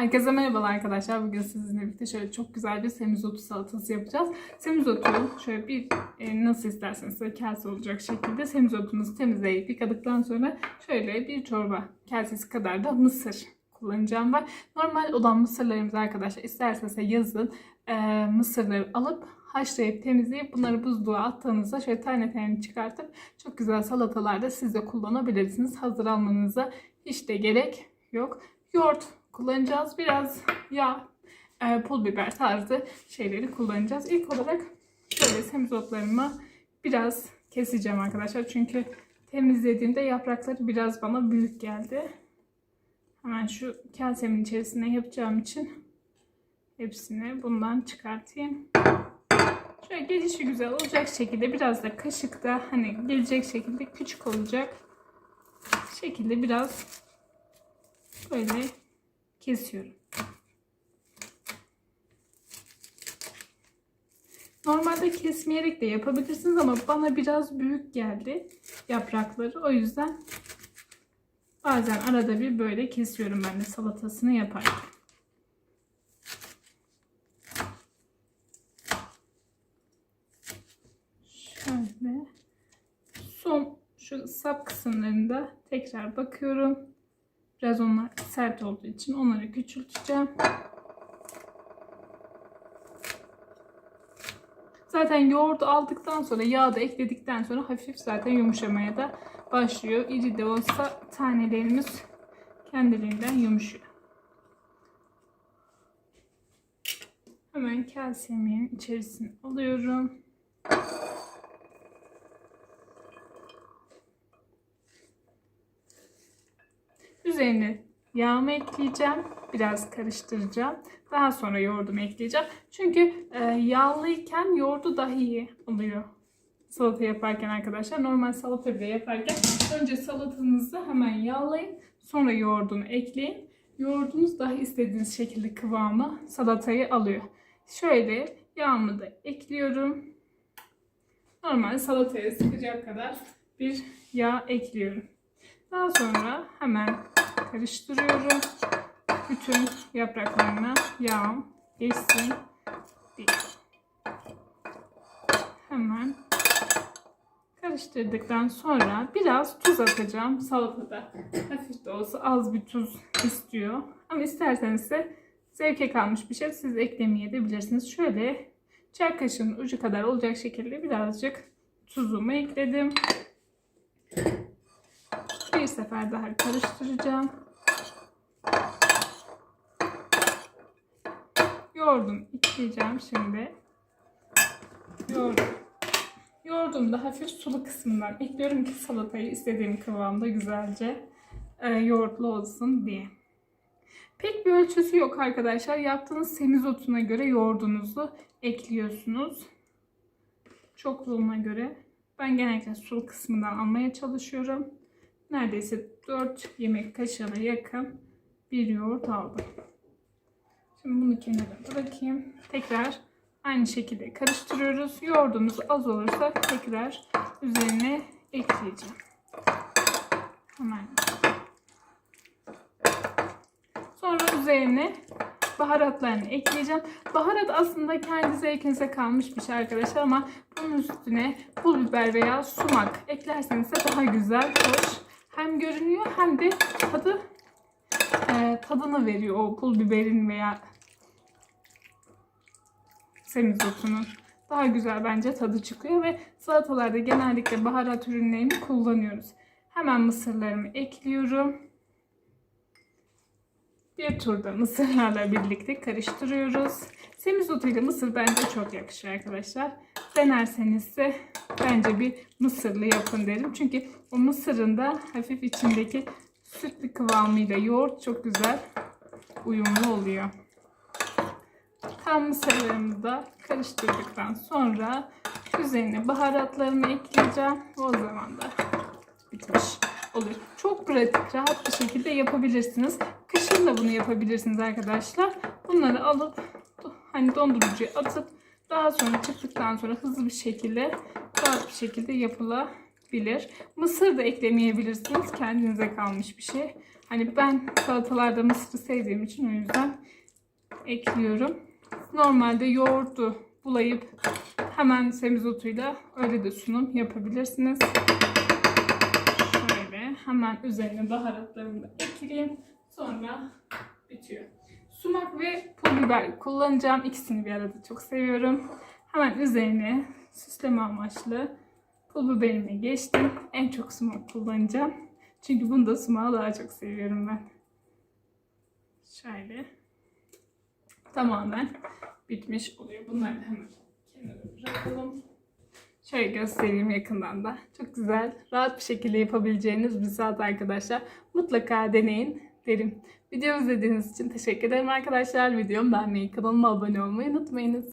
Herkese merhabalar arkadaşlar. Bugün sizinle birlikte şöyle çok güzel bir semizotu salatası yapacağız. Semizotu şöyle bir e, nasıl isterseniz kase olacak şekilde semizotunuzu temizleyip yıkadıktan sonra şöyle bir çorba kasesi kadar da mısır kullanacağım var. Normal olan mısırlarımızı arkadaşlar isterseniz yazın e, mısırları alıp haşlayıp temizleyip bunları buzluğa attığınızda şöyle tane tane çıkartıp çok güzel salatalarda siz de kullanabilirsiniz. Hazır almanıza hiç de gerek yok. Yoğurt kullanacağız. Biraz yağ, e, pul biber tarzı şeyleri kullanacağız. İlk olarak şöyle semizotlarımı biraz keseceğim arkadaşlar. Çünkü temizlediğimde yaprakları biraz bana büyük geldi. Hemen şu kasemin içerisine yapacağım için hepsini bundan çıkartayım. Şöyle gelişi güzel olacak şekilde biraz da kaşıkta hani gelecek şekilde küçük olacak şekilde biraz böyle kesiyorum. Normalde kesmeyerek de yapabilirsiniz ama bana biraz büyük geldi yaprakları. O yüzden bazen arada bir böyle kesiyorum ben de salatasını yaparken. Şöyle son şu sap kısımlarında tekrar bakıyorum. Biraz onlar sert olduğu için onları küçülteceğim. Zaten yoğurdu aldıktan sonra yağ da ekledikten sonra hafif zaten yumuşamaya da başlıyor. İri de olsa tanelerimiz kendiliğinden yumuşuyor. Hemen kasemin içerisine alıyorum. Üzerine yağımı ekleyeceğim. Biraz karıştıracağım. Daha sonra yoğurdumu ekleyeceğim. Çünkü e, yağlıyken yoğurdu daha iyi oluyor. Salata yaparken arkadaşlar. Normal salata bile yaparken önce salatanızı hemen yağlayın. Sonra yoğurdunu ekleyin. Yoğurdunuz daha istediğiniz şekilde kıvamı salatayı alıyor. Şöyle yağımı da ekliyorum. Normal salataya sıkacak kadar bir yağ ekliyorum. Daha sonra hemen karıştırıyorum. Bütün yapraklarına yağım geçsin diye. Hemen karıştırdıktan sonra biraz tuz atacağım. Salatada hafif de olsa az bir tuz istiyor. Ama isterseniz de zevke kalmış bir şey siz eklemeye de bilirsiniz. Şöyle çay kaşığının ucu kadar olacak şekilde birazcık tuzumu ekledim. Bir sefer daha karıştıracağım. Yoğurdum ekleyeceğim şimdi. Yoğurdum. Yoğurdumu da hafif sulu kısmından ekliyorum ki salatayı istediğim kıvamda güzelce e, yoğurtlu olsun diye. Pek bir ölçüsü yok arkadaşlar. Yaptığınız semizotuna göre yoğurdunuzu ekliyorsunuz. Çokluğuna göre. Ben genellikle sulu kısmından almaya çalışıyorum neredeyse 4 yemek kaşığına yakın bir yoğurt aldım. Şimdi bunu kenara bırakayım. Tekrar aynı şekilde karıştırıyoruz. Yoğurdumuz az olursa tekrar üzerine ekleyeceğim. Hemen. Sonra üzerine baharatlarını ekleyeceğim. Baharat aslında kendi zevkinize kalmış bir şey arkadaşlar ama bunun üstüne pul biber veya sumak eklerseniz de daha güzel, hoş hem görünüyor hem de tadı e, tadını veriyor o pul biberin veya semizotunun. Daha güzel bence tadı çıkıyor ve salatalarda genellikle baharat ürünlerini kullanıyoruz. Hemen mısırlarımı ekliyorum. Bir turda mısırlarla birlikte karıştırıyoruz. Semizotu ile mısır bence çok yakışır arkadaşlar. Denerseniz de bence bir mısırlı yapın derim. Çünkü o mısırın da hafif içindeki sütlü kıvamıyla yoğurt çok güzel uyumlu oluyor. Tam mısırlarımı da karıştırdıktan sonra üzerine baharatlarımı ekleyeceğim. O zaman da bitmiş oluyor. Çok pratik, rahat bir şekilde yapabilirsiniz. Kışın da bunu yapabilirsiniz arkadaşlar. Bunları alıp hani dondurucuya atıp daha sonra çıktıktan sonra hızlı bir şekilde rahat bir şekilde yapılabilir. Mısır da eklemeyebilirsiniz. Kendinize kalmış bir şey. Hani ben salatalarda mısırı sevdiğim için o yüzden ekliyorum. Normalde yoğurdu bulayıp hemen semizotuyla öyle de sunum yapabilirsiniz. Şöyle hemen üzerine baharatlarımı da ekleyeyim. Sonra bitiyor. Sumak ve pul biber kullanacağım. İkisini bir arada çok seviyorum. Hemen üzerine süsleme amaçlı pul biberimi geçtim. En çok sumak kullanacağım. Çünkü bunda sumağı daha çok seviyorum ben. Şöyle. Tamamen bitmiş oluyor. Bunları da hemen kenara bırakalım. Şöyle göstereyim yakından da. Çok güzel, rahat bir şekilde yapabileceğiniz bir saat arkadaşlar. Mutlaka deneyin derim. Video izlediğiniz için teşekkür ederim arkadaşlar. Videomu beğenmeyi, kanalıma abone olmayı unutmayınız.